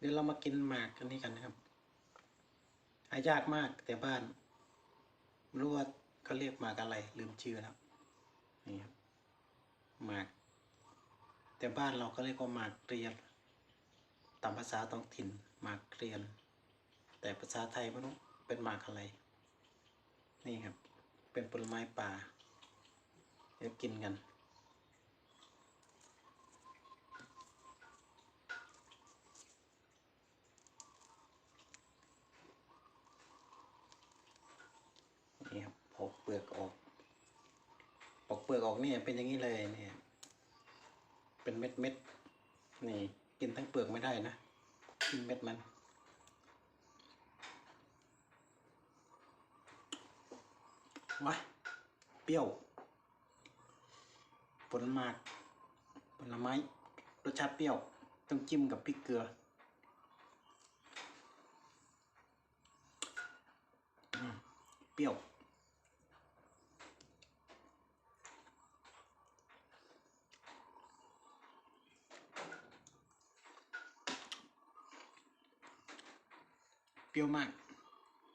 เดี๋ยวเรามากินหมากกันนี้กันนะครับ หายากมากแต่บ้านไม่รู้ว่าเขาเรียกหมากอะไร ลืมชื่อแล้วนี่ครับหมาก แต่บ้านเราก็เรียกว่าหมากเรียนตามภาษาท้องถิ่นหมากเรียน แต่ภาษาไทยไม่รู้เป็นหมากอะไร นี่ครับ เป็นผลไม้ป่าเดี๋ยวกินกัน นี่ครับ ปอกเปลือกออกปอกเปลือกออกเนี่ยเป็นอย่างนี้เลยเนี่ยเป็นเม็ดเม็ดนี่ กินทั้งเปลือกไม่ได้นะกินเม็ดมันว้าเปรี้ยว ผลมากผลไม้รสชาติเปรี้ยว ต้องจิ้มกับพริกเกลือเปรี้ยว 不要慢。